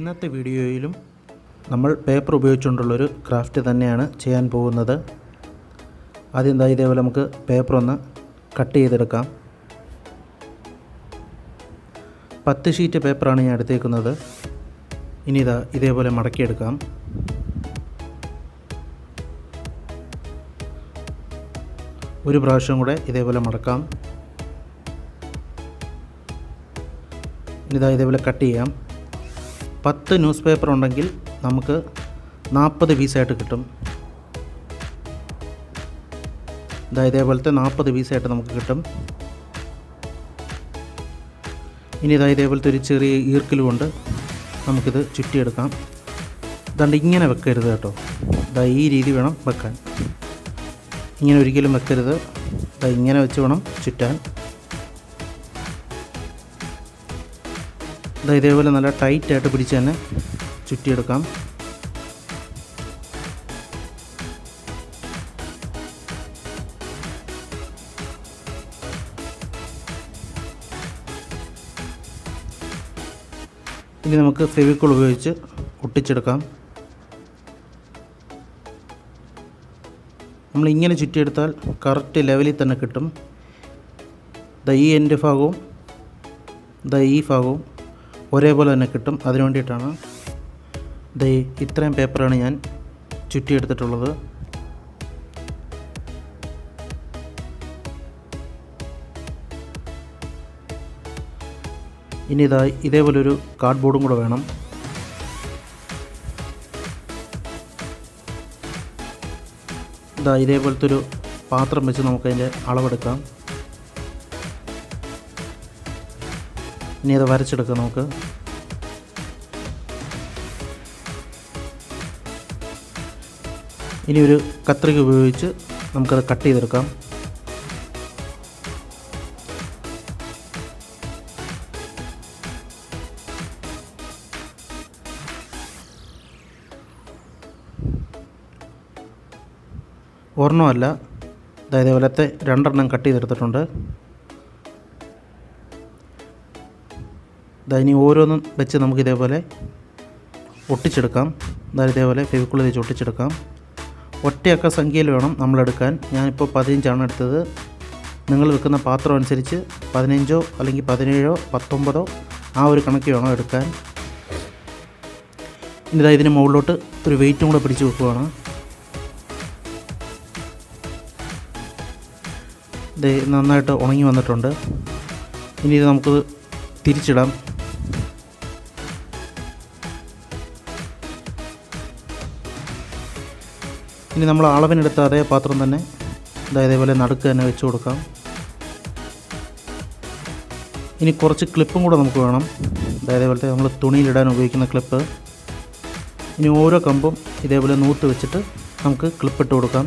ഇന്നത്തെ വീഡിയോയിലും നമ്മൾ പേപ്പർ ഉപയോഗിച്ചുകൊണ്ടുള്ളൊരു ക്രാഫ്റ്റ് തന്നെയാണ് ചെയ്യാൻ പോകുന്നത്. ആദ്യം എന്താ ഇതേപോലെ നമുക്ക് പേപ്പർ ഒന്ന് കട്ട് ചെയ്തെടുക്കാം. പത്ത് ഷീറ്റ് പേപ്പറാണ് ഞാൻ എടുത്തേക്കുന്നത്. ഇനി ഇതാ ഇതേപോലെ മടക്കിയെടുക്കാം. ഒരു പ്രാവശ്യം കൂടെ ഇതേപോലെ മടക്കാം. ഇതാ ഇതേപോലെ കട്ട് ചെയ്യാം. പത്ത് ന്യൂസ് പേപ്പർ ഉണ്ടെങ്കിൽ നമുക്ക് നാൽപ്പത് പീസായിട്ട് കിട്ടും. ഇതാ ഇതേപോലത്തെ നാൽപ്പത് പീസായിട്ട് നമുക്ക് കിട്ടും. ഇനി ഇതാ ഇതേപോലത്തെ ഒരു ചെറിയ ഈർക്കിൽ കൊണ്ട് നമുക്കിത് ചുറ്റിയെടുക്കാം. ഇതാണ്ട് ഇങ്ങനെ വെക്കരുത് കേട്ടോ. ഇതാ ഈ രീതി വേണം വെക്കാൻ. ഇങ്ങനെ ഒരിക്കലും വെക്കരുത്. ഇതാ ഇങ്ങനെ വെച്ച് വേണം ചുറ്റാൻ. ഇതേപോലെ നല്ല ടൈറ്റായിട്ട് പിടിച്ച് തന്നെ ചുറ്റിയെടുക്കാം. ഇനി നമുക്ക് ഫെവിക്കോൾ ഉപയോഗിച്ച് ഒട്ടിച്ചെടുക്കാം നമ്മൾ ഇങ്ങനെ ചുറ്റിയെടുത്താൽ കറക്റ്റ് ലെവലിൽ തന്നെ കിട്ടും. ദ ഈ എന്റെ ഭാഗവും ദ ഈ ഭാഗവും. ഒരേപോലെ തന്നെ കിട്ടും. അതിനു വേണ്ടിയിട്ടാണ് ദൈ ഇത്രയും പേപ്പറാണ് ഞാൻ ചുറ്റിയെടുത്തിട്ടുള്ളത്. ഇനി ഇതാ ഇതേപോലൊരു കാർഡ് ബോർഡും കൂടെ വേണം. ഇതാ ഇതേപോലത്തെ ഒരു പാത്രം വെച്ച് നമുക്കതിന്റെ അളവെടുക്കാം. ഇനി അത് വരച്ചെടുക്കാം നമുക്ക്. ഇനി ഒരു കത്രിക ഉപയോഗിച്ച് നമുക്കത് കട്ട് ചെയ്തെടുക്കാം. ഒരെണ്ണമല്ല അതായത് വലത്തെ രണ്ടെണ്ണം കട്ട് ചെയ്തെടുത്തിട്ടുണ്ട്. ഇനി ഓരോന്നും വെച്ച് നമുക്ക് ഇതേപോലെ ഒട്ടിച്ചെടുക്കാം. അതായത് ഇതേപോലെ ഫെവിക്കുള്ള വെച്ച് ഒട്ടിച്ചെടുക്കാം. ഒറ്റയൊക്കെ സംഖ്യയിൽ വേണം നമ്മളെടുക്കാൻ. ഞാനിപ്പോൾ പതിനഞ്ചാണ് എടുത്തത്. നിങ്ങൾ വെക്കുന്ന പാത്രം അനുസരിച്ച് പതിനഞ്ചോ അല്ലെങ്കിൽ പതിനേഴോ പത്തൊമ്പതോ ആ ഒരു കണക്ക് വേണം എടുക്കാൻ. ഇതാ ഇതിന് മുകളിലോട്ട് ഒരു വെയിറ്റും കൂടെ പിടിച്ച് വെക്കുവാണ്. ഇത് നന്നായിട്ട് ഉണങ്ങി വന്നിട്ടുണ്ട്. ഇനി ഇത് നമുക്ക് തിരിച്ചിടാം. ഇനി നമ്മൾ അളവിനെടുത്ത അതേ പാത്രം തന്നെ ഇതാ ഇതേപോലെ നടുക്ക് തന്നെ വെച്ച് കൊടുക്കാം. ഇനി കുറച്ച് ക്ലിപ്പും കൂടെ നമുക്ക് വേണം. ഇതേപോലത്തെ നമ്മൾ തുണിയിലിടാൻ ഉപയോഗിക്കുന്ന ക്ലിപ്പ് ഇനി ഓരോ കമ്പും ഇതേപോലെ നൂത്ത് വെച്ചിട്ട് നമുക്ക് ക്ലിപ്പിട്ട് കൊടുക്കാം.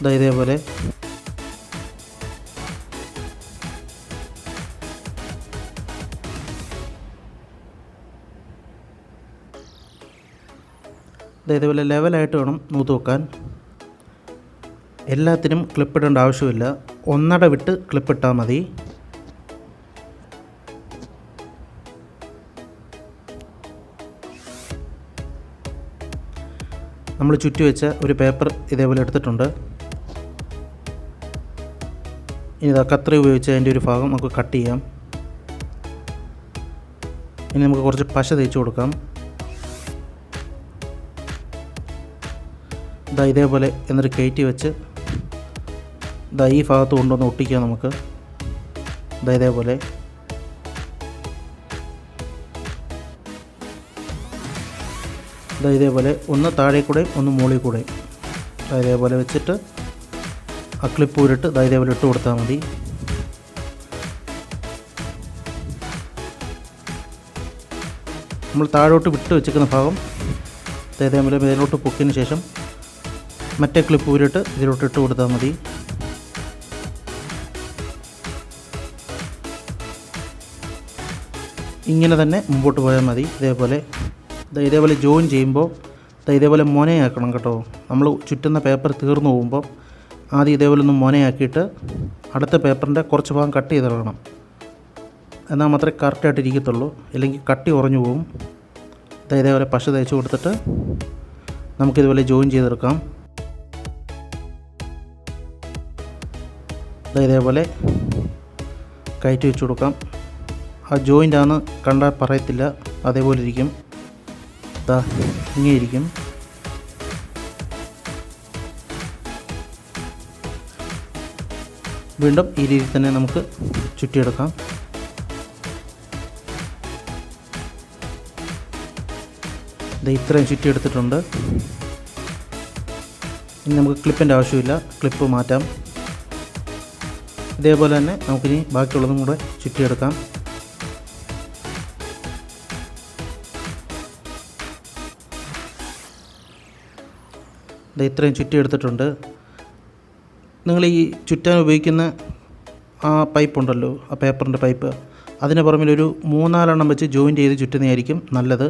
ഇതാ ഇതേപോലെ ഇതേപോലെ ലെവലായിട്ട് വേണം നൂത്ത് വെക്കാൻ. എല്ലാത്തിനും ക്ലിപ്പിടേണ്ട ആവശ്യമില്ല. ഒന്നട വിട്ട് ക്ലിപ്പിട്ടാൽ മതി. നമ്മൾ ചുറ്റി വെച്ച ഒരു പേപ്പർ ഇതേപോലെ എടുത്തിട്ടുണ്ട്. ഇനി ഇതാ കത്രി ഉപയോഗിച്ച് അതിന്റെ ഒരു ഭാഗം നമുക്ക് കട്ട് ചെയ്യാം. ഇനി നമുക്ക് കുറച്ച് പശ തേച്ച് കൊടുക്കാം. ഇതാ ഇതേപോലെ എന്നിട്ട് കയറ്റി വെച്ച് ഇതാ ഈ ഭാഗത്ത് കൊണ്ടുവന്ന് ഒട്ടിക്കാം നമുക്ക്. ഇതാ ഇതേപോലെ. ഇതാ ഇതേപോലെ. ഒന്ന് താഴെ കൂടെ ഒന്ന് മുകളിൽ കൂടെ ഇതാ ഇതേപോലെ വെച്ചിട്ട് ആ ക്ലിപ്പ് ഊരിട്ട് ഇതാ ഇതേപോലെ ഇട്ട് കൊടുത്താൽ മതി. നമ്മൾ താഴോട്ട് വിട്ട് വെച്ചിരിക്കുന്ന ഭാഗം ഇതേപോലെ മേലോട്ട് പൊക്കിയതിന് ശേഷം മറ്റേ ക്ലിപ്പ് ഊരിട്ട് ഇതിലോട്ട് ഇട്ട് കൊടുത്താൽ മതി. ഇങ്ങനെ തന്നെ മുമ്പോട്ട് പോയാൽ മതി. ഇതേപോലെ ഇതേപോലെ ജോയിൻ ചെയ്യുമ്പോൾ ഇതേപോലെ മൊനയാക്കണം കേട്ടോ. നമ്മൾ ചുറ്റുന്ന പേപ്പർ തീർന്നു പോകുമ്പോൾ ആദ്യം ഇതേപോലെ ഒന്ന് മൊനയാക്കിയിട്ട് അടുത്ത പേപ്പറിന്റെ കുറച്ച് ഭാഗം കട്ട് ചെയ്തിടണം എന്നാൽ മാത്രമേ കറക്റ്റായിട്ട് ഇരിക്കത്തുള്ളൂ. അല്ലെങ്കിൽ കട്ടി ഉറഞ്ഞു പോകും. ഇതേപോലെ പശ തേച്ച് കൊടുത്തിട്ട് നമുക്കിതുപോലെ ജോയിൻ ചെയ്തെടുക്കാം. ഇതേപോലെ കയറ്റി വെച്ച് കൊടുക്കാം. ആ ആണ് കണ്ടാൽ പറയത്തില്ല. അതേപോലെ ഇരിക്കും. ദാ ഇങ്ങനെ ഇരിക്കും. വീണ്ടും ഈ രീതിയിൽ തന്നെ നമുക്ക് ചുറ്റിയെടുക്കാം. ഇത് ഇത്രയും ചുറ്റിയെടുത്തിട്ടുണ്ട്. ഇനി നമുക്ക് ക്ലിപ്പിന്റെ ആവശ്യമില്ല. ക്ലിപ്പ് മാറ്റാം. ഇതേപോലെ തന്നെ നമുക്കിനി ബാക്കിയുള്ളതും കൂടെ ചുറ്റിയെടുക്കാം. ഇത് ഇത്രയും ചുറ്റിയെടുത്തിട്ടുണ്ട്. നിങ്ങൾ ഈ ചുറ്റാൻ ഉപയോഗിക്കുന്ന ആ പൈപ്പ് ഉണ്ടല്ലോ ആ പേപ്പറിന്റെ പൈപ്പ് അതിന് പുറമിലൊരു മൂന്നാലെണ്ണം വെച്ച് ജോയിൻ ചെയ്ത് ചുറ്റുന്നതായിരിക്കും നല്ലത്.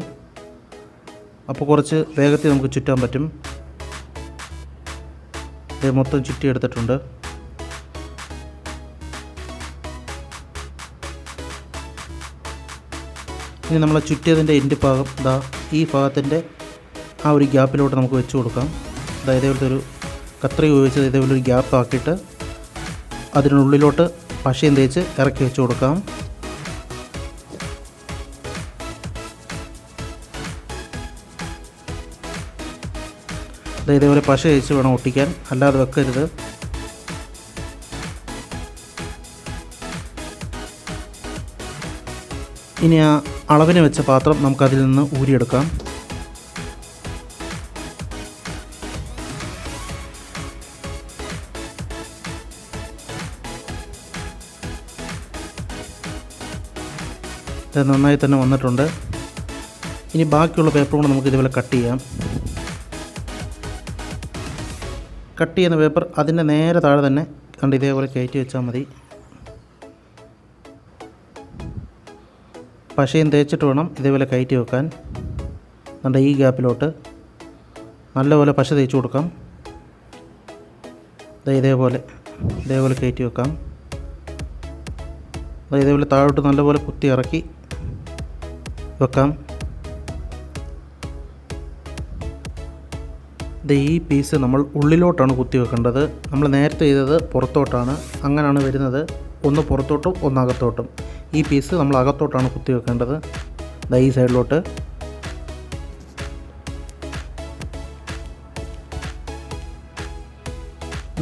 അപ്പോൾ കുറച്ച് വേഗത്തിൽ നമുക്ക് ചുറ്റാൻ പറ്റും. ഇത് മൊത്തം ചുറ്റി ഇനി നമ്മൾ ചുറ്റിയതിന്റെ എൻഡ് ഭാഗം ദാ ഈ ഭാഗത്തിന്റെ ആ ഒരു ഗ്യാപ്പിലോട്ട് നമുക്ക് വെച്ച് കൊടുക്കാം. ദാ ഇതേപോലത്തെ ഒരു കത്രി ഉപയോഗിച്ച് ഇതേപോലെ ഒരു ഗ്യാപ്പ് ആക്കിയിട്ട് അതിനുള്ളിലോട്ട് പശയും തേച്ച് ഇറക്കി വെച്ച് കൊടുക്കാം. ഇതേപോലെ പശ തേച്ച് വേണം ഒട്ടിക്കാൻ. അല്ലാതെ വെക്കരുത്. ഇനി ആ അളവിന് വെച്ച പാത്രം നമുക്കതിൽ നിന്ന് ഊരിയെടുക്കാം. ഇത് നന്നായി തന്നെ വന്നിട്ടുണ്ട്. ഇനി ബാക്കിയുള്ള പേപ്പർ കൂടെ നമുക്ക് ഇതുപോലെ കട്ട് ചെയ്യാം. കട്ട് ചെയ്യുന്ന പേപ്പർ അതിന്റെ നേരെ താഴെ തന്നെ കണ്ട് ഇതേപോലെ കയറ്റി വെച്ചാൽ മതി. പശയും തേച്ചിട്ട് വേണം ഇതേപോലെ കയറ്റി വെക്കാൻ. നമ്മുടെ ഈ ഗ്യാപ്പിലോട്ട്. നല്ലപോലെ പശ തേച്ച് കൊടുക്കാം. ഇതേപോലെ ഇതേപോലെ കയറ്റി വെക്കാം. ഇതേപോലെ താഴോട്ട് നല്ലപോലെ കുത്തി ഇറക്കി വെക്കാം. ഇത് ഈ പീസ് നമ്മൾ ഉള്ളിലോട്ടാണ് കുത്തി വെക്കേണ്ടത്. നമ്മൾ നേരത്തെ ചെയ്തത് പുറത്തോട്ടാണ്. അങ്ങനെയാണ് വരുന്നത്. ഒന്ന് പുറത്തോട്ടും ഒന്ന് അകത്തോട്ടും. ഈ പീസ് നമ്മൾ അകത്തോട്ടാണ് കുത്തി വെക്കേണ്ടത്. ദാ ഈ സൈഡിലോട്ട്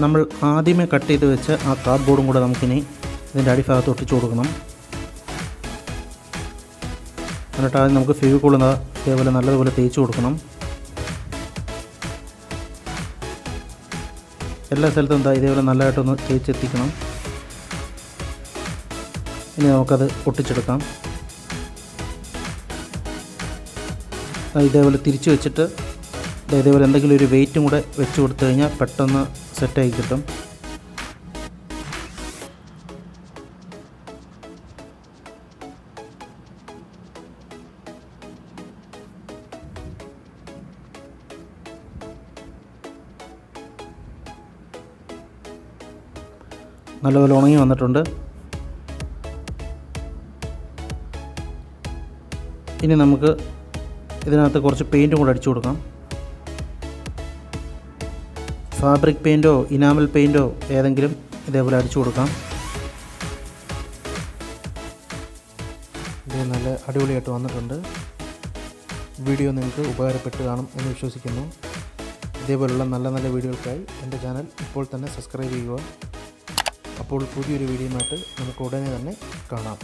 നമ്മൾ ആദ്യമേ കട്ട് ചെയ്ത് വെച്ച ആ കാർഡ്ബോർഡും കൂടെ നമുക്കിനി ഇതിന്റെ അടിഭാഗത്ത് ഒട്ടിച്ചു കൊടുക്കണം. എന്നിട്ട് ആദ്യം നമുക്ക് ഫെവിക്കോൾ ഇതേപോലെ നല്ലതുപോലെ തേച്ച് കൊടുക്കണം. എല്ലാ സ്ഥലത്തും എന്താ ഇതേപോലെ നല്ലതായിട്ടൊന്ന് തേച്ചെത്തിക്കണം ഇനി നമുക്കത് പൊട്ടിച്ചെടുക്കാം. ഇതേപോലെ തിരിച്ചു വെച്ചിട്ട് ഇതേപോലെ എന്തെങ്കിലും ഒരു വെയിറ്റും കൂടെ വെച്ച് കൊടുത്തു കഴിഞ്ഞാൽ പെട്ടെന്ന് സെറ്റായി കിട്ടും. നല്ലപോലെ ഉണങ്ങി വന്നിട്ടുണ്ട്. ഇനി നമുക്ക് ഇതിനകത്ത് കുറച്ച് പെയിന്റും കൂടെ അടിച്ചു കൊടുക്കാം. ഫാബ്രിക് പെയിന്റോ ഇനാമൽ പെയിന്റോ ഏതെങ്കിലും ഇതേപോലെ അടിച്ചു കൊടുക്കാം. ഇത് നല്ല അടിപൊളിയായിട്ട് വന്നിട്ടുണ്ട്. വീഡിയോ നിങ്ങൾക്ക് ഉപകാരപ്പെട്ട് കാണും എന്ന് വിശ്വസിക്കുന്നു. ഇതേപോലുള്ള നല്ല നല്ല വീഡിയോകൾക്കായി എന്റെ ചാനൽ ഇപ്പോൾ തന്നെ സബ്സ്ക്രൈബ് ചെയ്യുക. അപ്പോൾ പുതിയൊരു വീഡിയോയുമായിട്ട് നമുക്ക് ഉടനെ തന്നെ കാണാം.